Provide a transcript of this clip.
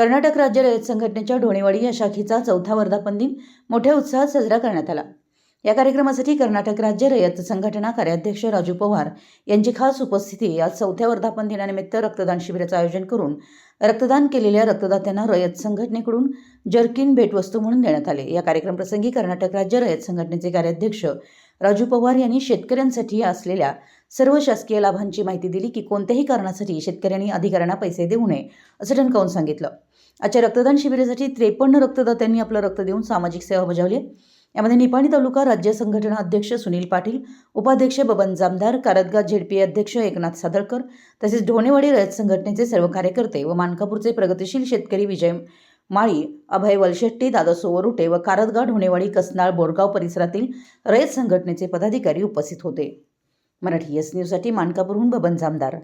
कर्नाटक राज्य रयत संघटनेच्या ढोणेवाडी या शाखेचा चौथा वर्धापन दिन मोठ्या उत्साहात साजरा करण्यात आला. या कार्यक्रमासाठी कर्नाटक राज्य रयत संघटना कार्याध्यक्ष राजू पवार यांची खास उपस्थिती आज चौथ्या वर्धापन दिनानिमित्त रक्तदान शिबिराचं आयोजन करून रक्तदान केलेल्या रक्तदात्यांना रयत संघटनेकडून जर्किन भेटवस्तू म्हणून देण्यात आले. या कार्यक्रमप्रसंगी कर्नाटक राज्य रयत संघटनेचे कार्याध्यक्ष राजू पवार यांनी शेतकऱ्यांसाठी असलेल्या सर्व शासकीय लाभांची माहिती दिली की कोणत्याही कारणासाठी शेतकऱ्यांनी अधिकाऱ्यांना पैसे देऊ नये असं ठणकावून सांगितलं. आजच्या रक्तदान शिबिरासाठी त्रेपन्न रक्तदात्यांनी आपलं रक्त देऊन सामाजिक सेवा बजावली यामध्ये निपाणी तालुका राज्य संघटना अध्यक्ष सुनील पाटील उपाध्यक्ष बबन जामदार कारदगा झेडपी अध्यक्ष एकनाथ सादळकर तसेच ढोणेवाडी रयत संघटनेचे सर्व कार्यकर्ते व मानकापूरचे प्रगतिशील शेतकरी विजय माळी अभय वलशेट्टी दादा सोवरुटे व कारदगाड ढोणेवाडी कसनाळ बोरगाव परिसरातील रयत संघटनेचे पदाधिकारी उपस्थित होते. मराठी एस न्यूजसाठी मानकापूरहून बबन जामदार.